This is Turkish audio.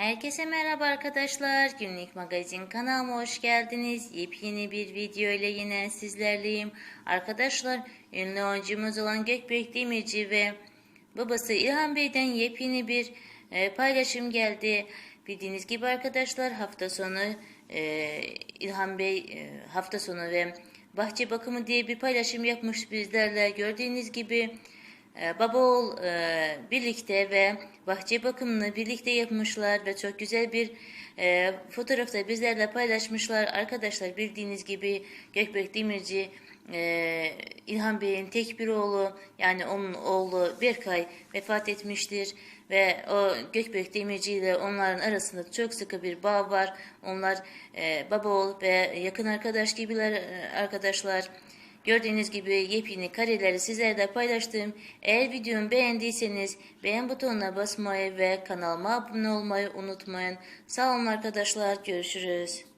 Herkese merhaba arkadaşlar. Günlük magazin kanalıma hoş geldiniz. Yepyeni bir video ile yine sizlerleyim. Arkadaşlar ünlü oyuncumuz olan Gökbek Demirci ve babası İlhan Bey'den yepyeni bir e, paylaşım geldi. Bildiğiniz gibi arkadaşlar hafta sonu e, İlhan Bey e, hafta sonu ve bahçe bakımı diye bir paylaşım yapmış bizlerle. Gördüğünüz gibi ee, Baba oğul e, birlikte ve bahçe bakımını birlikte yapmışlar ve çok güzel bir e, fotoğrafta bizlerle paylaşmışlar. Arkadaşlar bildiğiniz gibi Gökbek Demirci e, İlhan Bey'in tek bir oğlu yani onun oğlu Berkay vefat etmiştir ve o Gökbek Demirci ile onların arasında çok sıkı bir bağ var. Onlar e, baba oğul ve yakın arkadaş gibiler arkadaşlar. Gördüğünüz gibi yepyeni kareleri sizlerle paylaştım. Eğer videomu beğendiyseniz beğen butonuna basmayı ve kanalıma abone olmayı unutmayın. Sağ olun arkadaşlar. Görüşürüz.